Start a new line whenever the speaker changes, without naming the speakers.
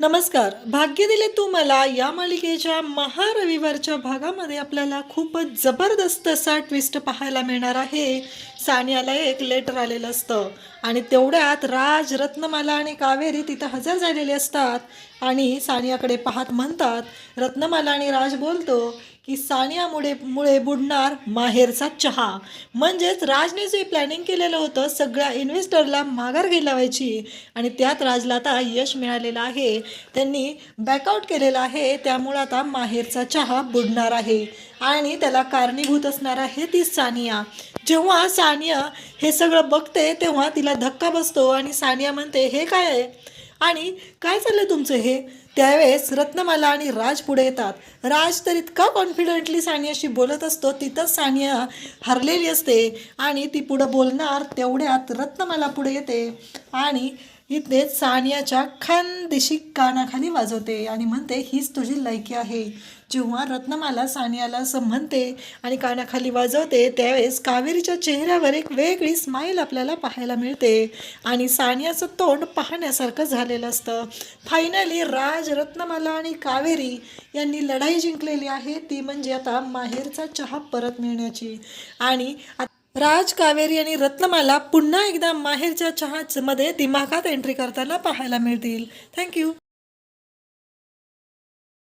नमस्कार. भाग्य दिले तू मला या मालिकेच्या महारविवारच्या भागामध्ये आपल्याला खूपच जबरदस्त असा ट्विस्ट पाहायला मिळणार आहे. सानियाला एक लेटर आलेलं असतं. आणि तेवढ्यात राज रत्नमाला आणि कावेरी तिथं हजर झालेले असतात. आणि सानियाकडे पाहत म्हणतात रत्नमाला आणि राज बोलतो की सानियामुळे मुळे बुडणार माहेरचा चहा. म्हणजेच राजने जे प्लॅनिंग केलेलं होतं सगळ्या इन्व्हेस्टरला माघार घ्यायला व्हायची आणि त्यात राजला आता यश मिळालेलं आहे. त्यांनी बॅकआउट केलेलं आहे. त्यामुळं आता माहेरचा चहा बुडणार आहे. आणि त्याला कारणीभूत असणार आहे ती सानिया. जेव्हा सानिया हे सगळं बघते तेव्हा तिला धक्का बसतो आणि सानिया म्हणते हे काय आहे? आणि काय चाललं तुमचं हे? त्यावेळेस रत्नमाला आणि राज पुढे येतात. राज तर इतका कॉन्फिडेंटली सानियाशी बोलत असतो तिथंच सानिया हरलेली असते आणि ती पुढं बोलणार तेवढ्यात रत्नमाला पुढे येते आणि इथे सानियाच्या खानदेशी कानाखाली वाजवते आणि म्हणते हीच तुझी लायकी आहे. जेव्हा रत्नमाला सानियाला असं म्हणते आणि कानाखाली वाजवते त्यावेळेस कावेरीच्या चेहऱ्यावर एक वेगळी स्माईल आपल्याला पाहायला मिळते आणि सानियाचं तोंड पाहण्यासारखं झालेलं असतं. फायनली राज रत्नमाला आणि कावेरी यांनी लढाई जिंकलेली आहे ती म्हणजे आता माहेरचा चहा परत मिळण्याची. आणि राज कावेरी आणि रत्नमाला पुन्हा एकदा माहेरच्या चहामध्ये दिमागात एंट्री करताना पाहायला मिळतील. थँक्यू